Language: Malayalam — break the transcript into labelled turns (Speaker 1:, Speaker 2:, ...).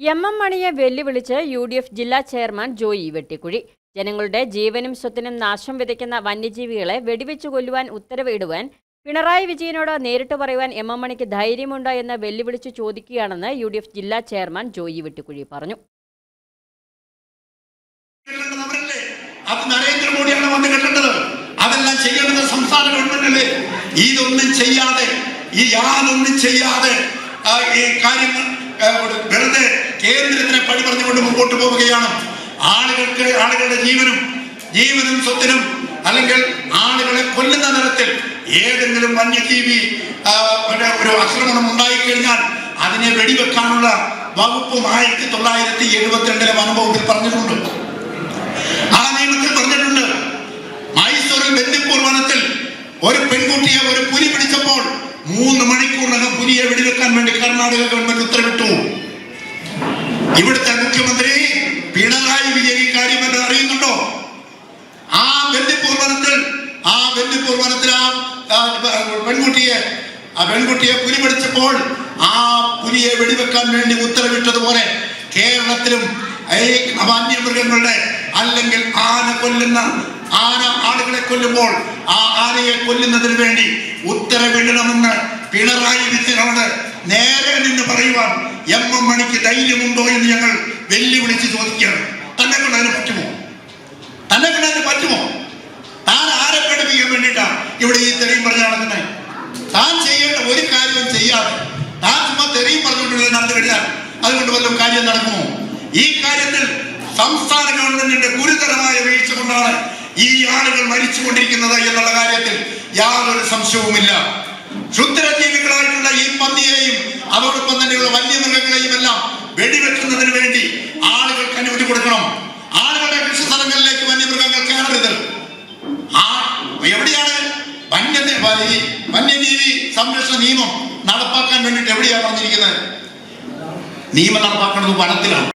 Speaker 1: എം എം മണിയെ വെല്ലുവിളിച്ച് യു ഡി എഫ് ജില്ലാ ചെയർമാൻ ജോയി വെട്ടിക്കുഴി. ജനങ്ങളുടെ ജീവനും സ്വത്തിനും നാശം വിതയ്ക്കുന്ന വന്യജീവികളെ വെടിവെച്ചു കൊല്ലുവാൻ ഉത്തരവ് ഇടുവാൻ പിണറായി വിജയനോട് നേരിട്ട് പറയുവാൻ എം എം മണിക്ക് ധൈര്യമുണ്ടോ എന്ന് വെല്ലുവിളിച്ച് ചോദിക്കുകയാണെന്ന് യു ഡി എഫ് ജില്ലാ ചെയർമാൻ ജോയി വെട്ടിക്കുഴി പറഞ്ഞു.
Speaker 2: ഈ യാതൊന്നും ചെയ്യാതെ ഈ കാര്യങ്ങൾ വെറുതെ കേന്ദ്രത്തിനെ പഴി പറഞ്ഞുകൊണ്ട് മുമ്പോട്ട് പോവുകയാണ്. ആളുകൾക്ക് ആളുകളുടെ ജീവനും ജീവനും സ്വത്തിനും അല്ലെങ്കിൽ ആളുകളെ കൊല്ലുന്ന തരത്തിൽ ഏതെങ്കിലും വന്യജീവി ഒരു ആക്രമണം ഉണ്ടായിക്കഴിഞ്ഞാൽ അതിനെ വെടിവെക്കാനുള്ള വകുപ്പും ആയിരത്തി തൊള്ളായിരത്തി എഴുപത്തിരണ്ടിലെ വനംവകുപ്പിൽ പറഞ്ഞിട്ടുണ്ട്. ആ നിയമത്തിൽ പറഞ്ഞിട്ടുണ്ട് മൈസൂരിൽ ബന്ദിപ്പൂർ വനത്തിൽ ഒരു പെൺകുട്ടിയെ ഒരു പുലി പിടിച്ചപ്പോൾ ഇവിടുത്തെ മുഖ്യമന്ത്രി പിണറായി വിജയൻ കാര്യം അറിയുന്നുണ്ടോ? ആ ബന്ദിപ്പൂർ ആ ബന്ദിപ്പൂർ ആ പെൺകുട്ടിയെ ആ പെൺകുട്ടിയെ പുലി പിടിച്ചപ്പോൾ ആ പുലിയെ വെടിവെക്കാൻ വേണ്ടി ഉത്തരവിട്ടതുപോലെ കേരളത്തിലും വന്യമൃഗങ്ങളുടെ അല്ലെങ്കിൽ ആന കൊല്ലുന്ന ആന ആളുകളെ കൊല്ലുമ്പോൾ ആ ആനയെ കൊല്ലുന്നതിന് വേണ്ടി ഉത്തരവിടണമെന്ന് പിണറായി വിജയനോട് നേരെ പറയുവാൻ എം എം മണിക്ക് ധൈര്യമുണ്ടോ എന്ന് ഞങ്ങൾ വെല്ലുവിളിച്ച് ചോദിക്കുകയാണ്. തന്നെ കൊണ്ട് അതിന് പറ്റുമോ? തന്നെ കൊണ്ട് അതിന് പറ്റുമോ? താൻ ആരെ പഠിപ്പിക്കാൻ വേണ്ടിയിട്ടാണ് ഇവിടെ ഈ തെളിയും പറഞ്ഞ നടക്കുന്നത് താൻ ചെയ്യേണ്ട ഒരു കാര്യവും ചെയ്യാതെ താൻ ചുമ്മാ തെളിയും പറഞ്ഞുകൊണ്ടുള്ള നടന്നു കഴിഞ്ഞാൽ അതുകൊണ്ട് വല്ലതും കാര്യം നടക്കുമോ? ഈ കാര്യത്തിൽ സംസ്ഥാന ഗവൺമെന്റിന്റെ ഗുരുതരമായ വീഴ്ച കൊണ്ടാണ് ഈ ആളുകൾ മരിച്ചുകൊണ്ടിരിക്കുന്നത് എന്നുള്ള കാര്യത്തിൽ യാതൊരു സംശയവുമില്ല. ക്ഷുദ്രജീവികളായിട്ടുള്ള ഈ പന്നിയെയും അതോടൊപ്പം തന്നെയുള്ള വന്യമൃഗങ്ങളെയും എല്ലാം വെടിവെക്കുന്നതിന് വേണ്ടി ആളുകൾക്ക് അനുമതി കൊടുക്കണം. ആളുകളുടെ കൃഷി സ്ഥലങ്ങളിലേക്ക് വന്യമൃഗങ്ങൾ കയറരുത്. ആ എവിടെയാണ് വന്യ വന്യജീവി സംരക്ഷണ നിയമം നടപ്പാക്കാൻ വേണ്ടിയിട്ട് എവിടെയാണ് പറഞ്ഞിരിക്കുന്നത് നിയമം നടപ്പാക്കുന്നത് വനത്തിലാണ്.